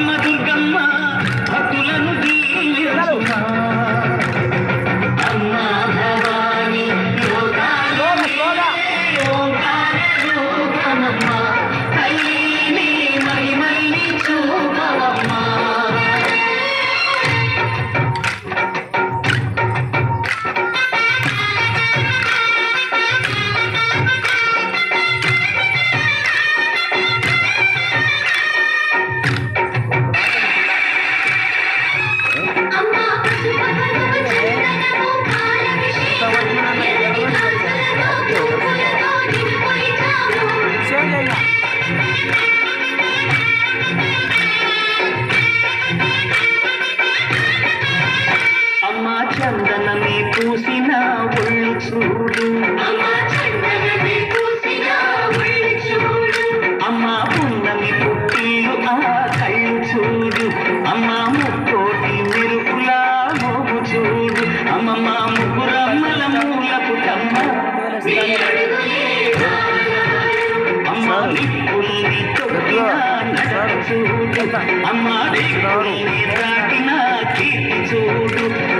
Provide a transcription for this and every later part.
అమ్మ దుర్గమ్మ చూడు. అమ్మ పున్నమి పుట్టిలు ఆ కళ్ళు చూడు. అమ్మ ముక్కోటి మెరుపులా మోగు చూడు. అమ్మ మా ముగ్గురమ్మల మూలకు కమ్మ. అమ్మ నిప్పుల్ని తొక్కినా నడక చూడు. అమ్మ నిప్పుల్ని కీర్తి చూడు.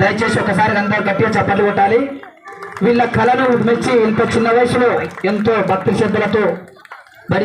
దయచేసి ఒకసారి అందరూ గట్టిగా చప్పట్లు కొట్టాలి. వీళ్ళ కళను మెచ్చి ఇంత చిన్న వయసులో ఎంతో భక్తి శ్రద్ధలతో మరి